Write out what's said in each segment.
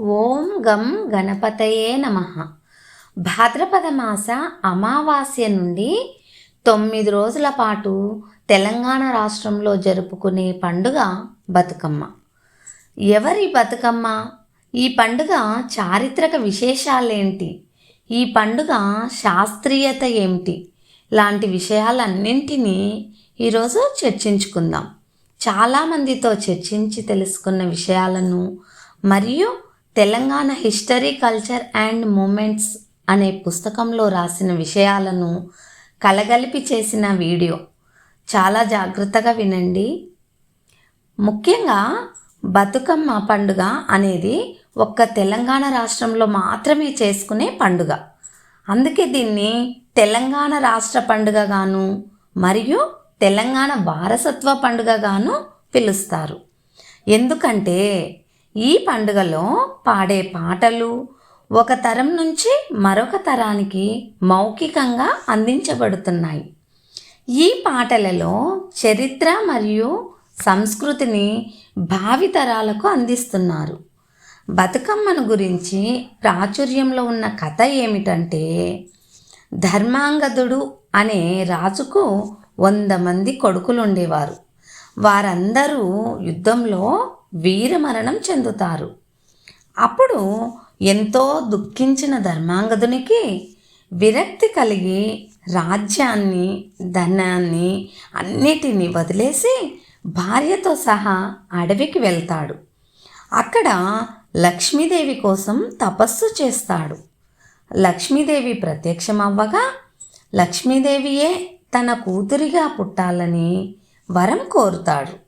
ఓం గం గణపతయే నమ. భాద్రపద మాస అమావాస్య నుండి తొమ్మిది రోజుల పాటు తెలంగాణ రాష్ట్రంలో జరుపుకునే పండుగ బతుకమ్మ. ఎవరి బతుకమ్మ? ఈ పండుగ చారిత్రక విశేషాలేంటి? ఈ పండుగ శాస్త్రీయత ఏమిటి? లాంటి విషయాలన్నింటినీ ఈరోజు చర్చించుకుందాం. చాలామందితో చర్చించి తెలుసుకున్న విషయాలను మరియు Telangana history culture and movements అనే పుస్తకంలో రాసిన విషయాలను కలగలిపి చేసిన వీడియో. చాలా జాగ్రత్తగా వినండి. ముఖ్యంగా బతుకమ్మ పండుగ అనేది ఒక్క తెలంగాణ రాష్ట్రంలో మాత్రమే చేసుకునే పండుగ. అందుకే దీన్ని తెలంగాణ రాష్ట్ర పండుగగాను మరియు తెలంగాణ వారసత్వ పండుగగాను పిలుస్తారు. ఎందుకంటే ఈ పండుగలో పాడే పాటలు ఒక తరం నుంచి మరొక తరానికి మౌఖికంగా అందించబడుతున్నాయి. ఈ పాటలలో చరిత్ర మరియు సంస్కృతిని భావితరాలకు అందిస్తున్నారు. బతుకమ్మను గురించి ప్రాచుర్యంలో ఉన్న కథ ఏమిటంటే ధర్మాంగదుడు అనే రాజుకు వంద మంది కొడుకులు ఉండేవారు వారందరూ యుద్ధంలో వీరమరణం చెందుతారు. అప్పుడు ఎంతో దుఃఖించిన ధర్మాంగదునికి విరక్తి కలిగి రాజ్యాన్ని ధనాన్ని అన్నిటినీ వదిలేసి భార్యతో సహా అడవికి వెళ్తాడు. అక్కడ లక్ష్మీదేవి కోసం తపస్సు చేస్తాడు. లక్ష్మీదేవి ప్రత్యక్షమవ్వగా లక్ష్మీదేవియే తన కూతురిగా పుట్టాలని వరం కోరుతాడు.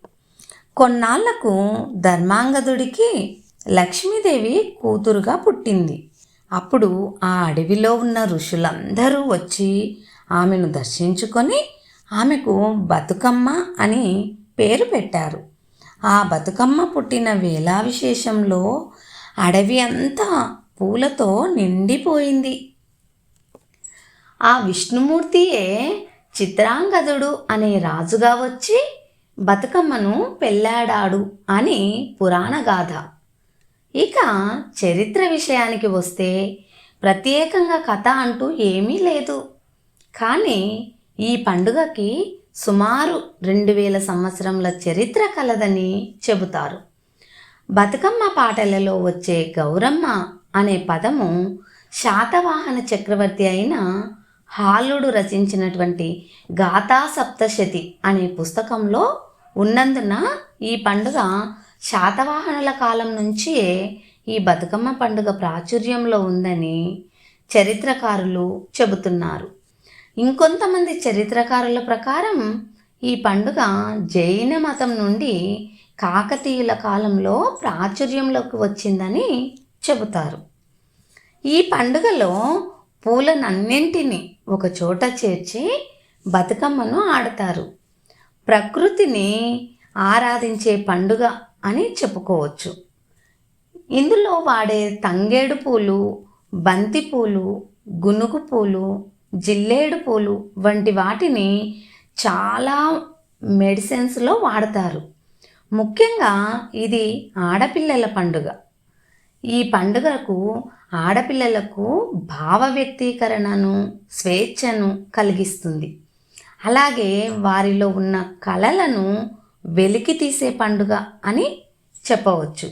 కొన్నాళ్ళకు ధర్మాంగదుడికి లక్ష్మీదేవి కూతురుగా పుట్టింది. అప్పుడు ఆ అడవిలో ఉన్న ఋషులందరూ వచ్చి ఆమెను దర్శించుకొని ఆమెకు బతుకమ్మ అని పేరు పెట్టారు. ఆ బతుకమ్మ పుట్టిన వేళా విశేషంలో అడవి అంతా పూలతో నిండిపోయింది. ఆ విష్ణుమూర్తియే చిత్రాంగదుడు అనే రాజుగా వచ్చి బతుకమ్మను పెళ్ళాడాడు అని పురాణ గాథ. ఇక చరిత్ర విషయానికి వస్తే ప్రత్యేకంగా కథ అంటూ ఏమీ లేదు. కానీ ఈ పండుగకి సుమారు రెండు వేల సంవత్సరంల చరిత్ర కలదని చెబుతారు. బతుకమ్మ పాటలలో వచ్చే గౌరమ్మ అనే పదము శాతవాహన చక్రవర్తి అయిన హాలుడు రచించినటువంటి గాథా సప్తశతి అనే పుస్తకంలో ఉన్నందున ఈ పండుగ శాతవాహనుల కాలం నుంచే ఈ బతుకమ్మ పండుగ ప్రాచుర్యంలో ఉందని చరిత్రకారులు చెబుతున్నారు. ఇంకొంతమంది చరిత్రకారుల ప్రకారం ఈ పండుగ జైన మతం నుండి కాకతీయుల కాలంలో ప్రాచుర్యంలోకి వచ్చిందని చెబుతారు. ఈ పండుగలో పూలనన్నింటినీ ఒక చోట చేర్చి బతుకమ్మను ఆడతారు. ప్రకృతిని ఆరాధించే పండుగ అని చెప్పుకోవచ్చు. ఇందులో వాడే తంగేడు పూలు బంతి పూలు గునుగు పూలు జిల్లేడు పూలు వంటి వాటిని చాలా మెడిసిన్స్లో వాడతారు. ముఖ్యంగా ఇది ఆడపిల్లల పండుగ. ఈ పండుగకు ఆడపిల్లలకు భావ వ్యక్తీకరణను స్వేచ్ఛను కలిగిస్తుంది. అలాగే వారిలో ఉన్న కళలను వెలికి తీసే పండుగ అని చెప్పవచ్చు.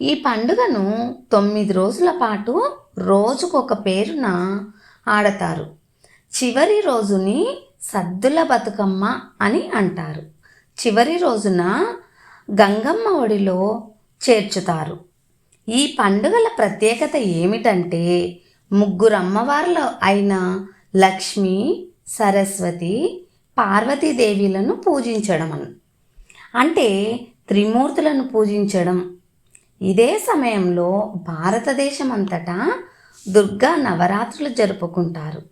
ఈ పండుగను తొమ్మిది రోజుల పాటు రోజుకొక పేరున ఆడతారు. చివరి రోజుని సద్దుల బతుకమ్మ అని అంటారు. చివరి రోజున గంగమ్మ ఒడిలో చేర్చుతారు. ఈ పండుగల ప్రత్యేకత ఏమిటంటే ముగ్గురు అమ్మవార్లు అయిన లక్ష్మి సరస్వతి పార్వతీదేవిలను పూజించడం అంటే త్రిమూర్తులను పూజించడం. ఇదే సమయంలో భారతదేశం అంతటా దుర్గా నవరాత్రులు జరుపుకుంటారు.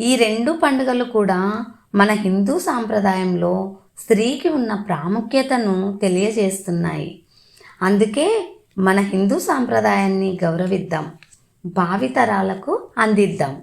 ఈ రెండు పండుగలు కూడా మన హిందూ సాంప్రదాయంలో స్త్రీకి ఉన్న ప్రాముఖ్యతను తెలియజేస్తున్నాయి. అందుకే మన హిందూ సాంప్రదాయాన్ని గౌరవిద్దాం భావితరాలకు అందిద్దాం.